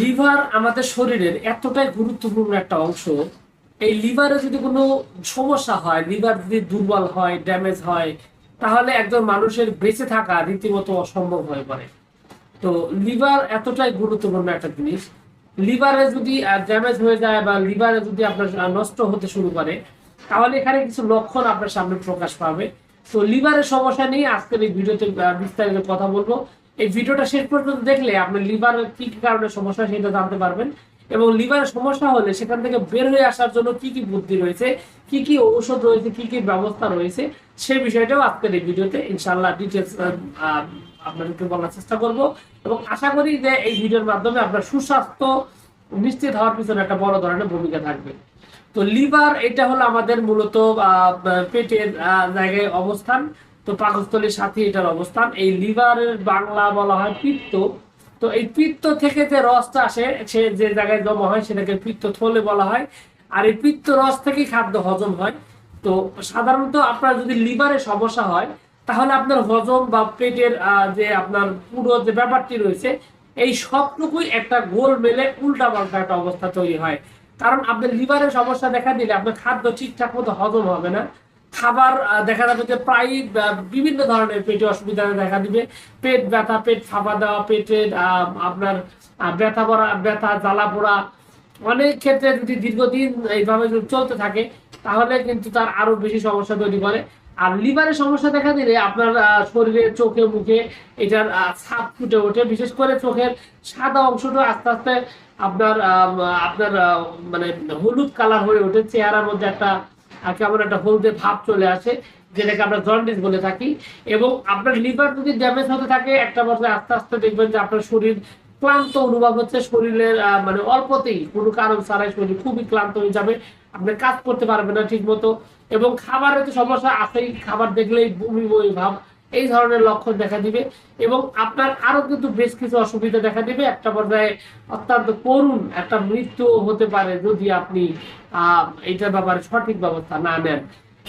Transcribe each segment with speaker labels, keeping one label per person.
Speaker 1: Liver আমাদের শরীরের এতটাই গুরুত্বপূর্ণ একটা অংশ, এই লিভারে যদি কোনো সমস্যা হয়, লিভার যদি দুর্বল হয়, ড্যামেজ হয়, তাহলে একজন মানুষের বেঁচে থাকা রীতিমতো অসম্ভব হয়ে পড়ে। তো লিভার এতটাই গুরুত্বপূর্ণ একটা জিনিস। লিভারে যদি ড্যামেজ হয়ে যায় বা লিভারে যদি আপনার নষ্ট হতে শুরু করে, তাহলে এখানে কিছু লক্ষণ আপনার সামনে প্রকাশ পাবে। তো লিভারের সমস্যা নিয়ে আজকের এই ভিডিওতে বিস্তারিত কথা বলব। এই ভিডিওটা শেষ পর্যন্ত দেখলে আপনি লিভারের কি কি কারণে সমস্যা সেটা জানতে পারবেন। এবং লিভারের সমস্যা হলে সেখান থেকে বের হয়ে আসার জন্য কি কি বুদ্ধি রয়েছে, কি কি ঔষধ রয়েছে, কি কি ব্যবস্থা রয়েছে সেই বিষয়টাও আজকের এই ভিডিওতে ইনশাল্লাহ ডিটেলস আপনাদেরকে বলার চেষ্টা করব। এবং আশা করি যে এই ভিডিওর মাধ্যমে আপনার সুস্বাস্থ্য নিশ্চিত হওয়ার পিছনে একটা বড় ধরনের ভূমিকা থাকবে। তো লিভার, এটা হলো আমাদের মূলত পেটের জায়গায় অবস্থান। তো পাকস্থলীর সাথে এটার অবস্থান। এই লিভারের বাংলা বলা হয় পিত্ত। তো এই পিত্ত থেকে যে রসটা আসে, সে যে জায়গায় জমা হয় সেটাকে পিত্ত থলে বলা হয়। আর এই পিত্ত রস থেকেই খাদ্য হজম হয়। তো সাধারণত আপনার যদি লিভারে সমস্যা হয়, তাহলে আপনার হজম বা পেটের যে আপনার পুরো যে ব্যাপারটি রয়েছে, এই সবটুকুই একটা গোল মেলে উল্টা পাল্টা একটা অবস্থা তৈরি হয়। কারণ আপনার লিভারের সমস্যা দেখা দিলে আপনার খাদ্য ঠিকঠাক মতো হজম হবে না। খাবার দেখা যাবে যে প্রায় বিভিন্ন ধরনের পেটে অসুবিধা দেখা দিবে। পেট ব্যথা পেট ফাঁপা দেওয়া আহ, আপনার ব্যথা পড়া ব্যথা জ্বালা পোড়া অনেক ক্ষেত্রে যদি দীর্ঘদিন এইভাবে যদি চলতে থাকে তাহলে কিন্তু তার আরও বেশি সমস্যা তৈরি করে। আর লিভারের সমস্যা দেখা দিলে আপনার শরীরে চোখে মুখে এটার ছাপ ফুটে ওঠে। বিশেষ করে চোখের সাদা অংশটা আস্তে আস্তে আপনার আপনার মানে হলুদ কালার হয়ে ওঠে। চেহারার মধ্যে একটা কেমন একটা হলদে ভাব চলে আসে, যেটাকে আমরা জন্ডিস বলে থাকি। এবং আপনার লিভার যদি ড্যামেজ হতে থাকে, একটা বছর আস্তে আস্তে দেখবেন যে আপনার শরীর ক্লান্ত অনুভব হচ্ছে। শরীরের মানে অল্পতেই কোনো কারণ ছাড়াই শরীর খুবই ক্লান্ত হয়ে যাবে। আপনি কাজ করতে পারবেন না ঠিক মতো এবং খাবারের তো সমস্যা আছেই, খাবার দেখলেই বমি বমি ভাব এই ধরনের লক্ষণ দেখা দিবে। এবং আপনার আরও কিন্তু বেশ কিছু অসুবিধা দেখা দিবে। একটা পর্যায়ে অত্যন্ত করুণ একটা মৃত্যু হতে পারে যদি আপনি এইটার ব্যাপারে সঠিক ব্যবস্থা না নেন।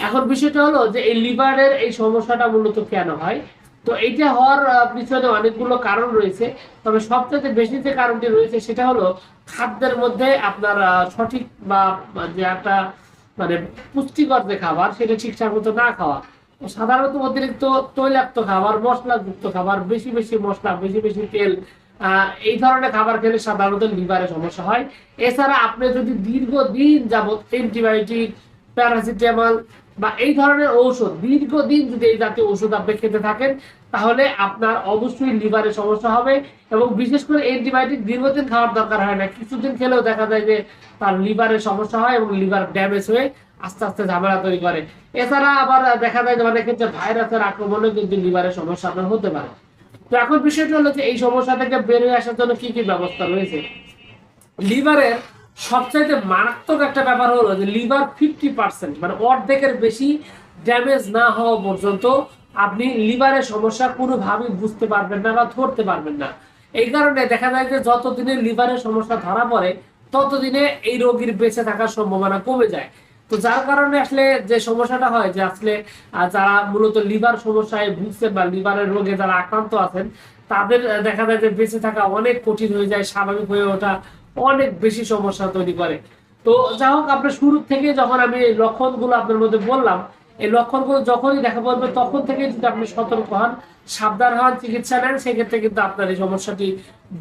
Speaker 1: এখন বিষয়টা হলো যে এই লিভারের এই সমস্যাটা মূলত কেন হয়? তো এইটা হওয়ার পিছনে অনেকগুলো কারণ রয়েছে। তবে সবচেয়ে বেশি যে কারণটি রয়েছে সেটা হলো খাদ্যের মধ্যে আপনার সঠিক বা, যে একটা মানে পুষ্টিকর যে খাবার সেটা ঠিকঠাক মতো না খাওয়া। সাধারণত অতিরিক্ত তৈলাক্ত খাবার, মশলাযুক্ত খাবার, বেশি বেশি মশলা, বেশি বেশি তেল এই ধরনের খাবার খেলে সাধারণত লিভারে সমস্যা হয়। এছাড়া আপনি যদি দীর্ঘদিন যাবত অ্যান্টিবায়োটিক প্যারাসিটামল বা এই ধরনের ঔষধ, দীর্ঘদিন যদি এই জাতীয় ওষুধ আপনি খেতে থাকেন, তাহলে আপনার অবশ্যই লিভারের সমস্যা হবে এবং বিশেষ করে অ্যান্টিবায়োটিক দীর্ঘদিন খাওয়ার দরকার হয় না। কিছুদিন খেলেও দেখা যায় যে তার লিভারের সমস্যা হয় এবং লিভার ড্যামেজ হয়ে আস্তে আস্তে ঝামেলা তৈরি করে। এছাড়া আবার দেখা যায় যে অনেক ক্ষেত্রে ভাইরাসের আক্রমণে কিন্তু লিভারের সমস্যা আপনার হতে পারে। তো এখন বিষয়টা হলো যে এই সমস্যা থেকে বের হয়ে আসার জন্য কি কি ব্যবস্থা রয়েছে? লিভারের সবচাইতে মারাত্মক একটা ব্যাপার হলো যে লিভার ফিফটি পার্সেন্ট মানে অর্ধেকের বেশি ড্যামেজ না হওয়া পর্যন্ত আপনি লিভারের সমস্যা কোনোভাবেই বুঝতে পারবেন না বা ধরতে পারবেন না। এই কারণে দেখা যায় যে যতদিনে লিভারের সমস্যা ধরা পড়ে, ততদিনে এই রোগীর বেঁচে থাকার সম্ভাবনা কমে যায়। তো যার কারণে আসলে যে সমস্যাটা হয় যে আসলে যারা মূলত লিভার সমস্যায় ভুগছেন বা লিভারের রোগে যারা আক্রান্ত আছেন, তাদের দেখা যায় যে বেঁচে থাকা অনেক কঠিন হয়ে যায়, স্বাভাবিক হয়ে ওঠা অনেক বেশি সমস্যা তৈরি করে। তো যাই হোক, আপনার শুরু থেকে যখন আমি লক্ষণ লক্ষণগুলো আপনার মধ্যে বললাম এই লক্ষণগুলো যখনই দেখা পড়বে তখন থেকে যদি আপনি সতর্ক হন, সাবধান হন, চিকিৎসা নেন, সেক্ষেত্রে কিন্তু আপনার এই সমস্যাটি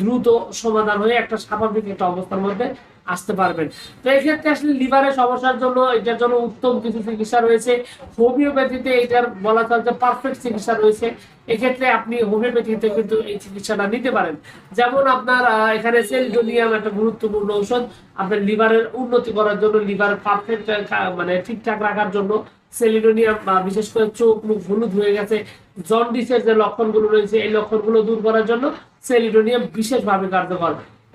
Speaker 1: দ্রুত সমাধান হয়ে একটা স্বাভাবিক একটা অবস্থার মধ্যে আসতে পারবেন। তো এই ক্ষেত্রে আসলে লিভারের সমস্যার জন্য এটার জন্য উত্তম কিছু চিকিৎসা রয়েছে। হোমিওপ্যাথিতে এটার বলা চলছে পারফেক্ট চিকিৎসা রয়েছে। এক্ষেত্রে আপনি হোমিওপ্যাথিতে কিন্তু এই চিকিৎসাটা নিতে পারেন। যেমন আপনার এখানে সেলডোনিয়াম একটা গুরুত্বপূর্ণ ঔষধ। আপনার লিভারের উন্নতি করার জন্য লিভার পারফেক্ট মানে ঠিকঠাক রাখার জন্য সেলিডোনিয়াম বিশেষ করে চোখ মুখ হলুদ হয়ে গেছে, জন্ডিসের যে লক্ষণগুলো রয়েছে, এই লক্ষণগুলো দূর করার জন্য সেলিডোনিয়াম বিশেষভাবে কার্যকর।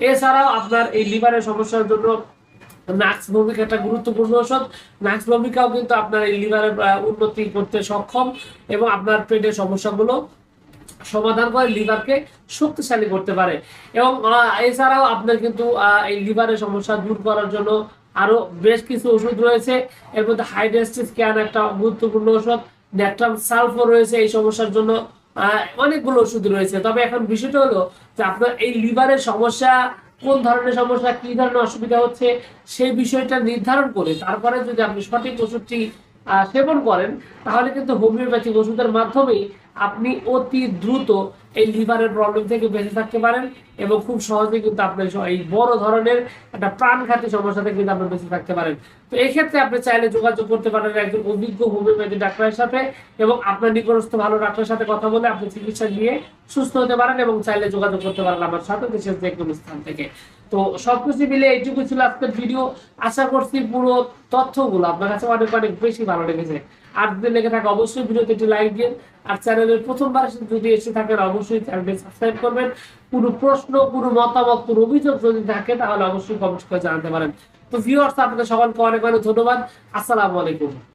Speaker 1: এছাড়াও আপনার এই লিভারের সমস্যার জন্য নাক্স ভূমিকা একটা গুরুত্বপূর্ণ ওষুধ। নাক্স ভূমিকাও কিন্তু আপনার এই লিভারের উন্নতি করতে সক্ষম এবং আপনার পেটের সমস্যাগুলো সমাধান করে লিভারকে শক্তিশালী করতে পারে। এবং এছাড়াও আপনার কিন্তু এই লিভারের সমস্যা দূর করার জন্য আরও বেশ কিছু ওষুধ রয়েছে। এর মধ্যে হাইড্রেস্টিস ক্যান একটা গুরুত্বপূর্ণ ওষুধ। ন্যাট্রাম সালফো রয়েছে এই সমস্যার জন্য। অনেকগুলো ওষুধ রয়েছে। তবে এখন বিষয়টা হলো যে আপনার এই লিভারের সমস্যা, কোন ধরনের সমস্যা, কি ধরনের অসুবিধা হচ্ছে, সেই বিষয়টা নির্ধারণ করে তারপরে যদি আপনি সঠিক ওষুধটি সেবন করেন, তাহলে কিন্তু হোমিওপ্যাথিক ওষুধের মাধ্যমেই আপনি অতি দ্রুত এই লিভারের প্রবলেম থেকে বেঁচে থাকতে পারেন এবং খুব সহজে কিন্তু আপনি এই বড় ধরনের একটা প্রাণঘাতী সমস্যা থেকে কিন্তু আপনি বেঁচে থাকতে পারেন। তো এই ক্ষেত্রে আপনি চাইলে যোগাযোগ করতে পারেন একজন অভিজ্ঞ হোমিওপ্যাথি ডাক্তারের সাথে এবং আপনার নিকটস্থ ভালো ডাক্তারের সাথে কথা বলে আপনি চিকিৎসা নিয়ে সুস্থ হতে পারেন এবং চাইলে যোগাযোগ করতে পারেন আমার সাথে দেশের যে কোনো স্থান থেকে। তো সবকিছু মিলে এইটুকু ছিল আজকের ভিডিও আশা করছি পুরো তথ্যগুলো আপনার কাছে অনেক অনেক বেশি ভালো লেগেছে। আর লেগে থাকে অবশ্যই ভিডিওতে একটি লাইক দিন। আর চ্যানেলের প্রথমবার যদি এসে থাকেন, অবশ্যই চ্যানেলটি সাবস্ক্রাইব করবেন। কোনো প্রশ্ন, কোনো মতামত, কোনো অভিযোগ যদি থাকে, তাহলে অবশ্যই কমেন্ট করে জানাতে পারেন। তো ভিউয়ার্স আপনাদের সকলকে অনেক অনেক ধন্যবাদ। আসসালামু আলাইকুম।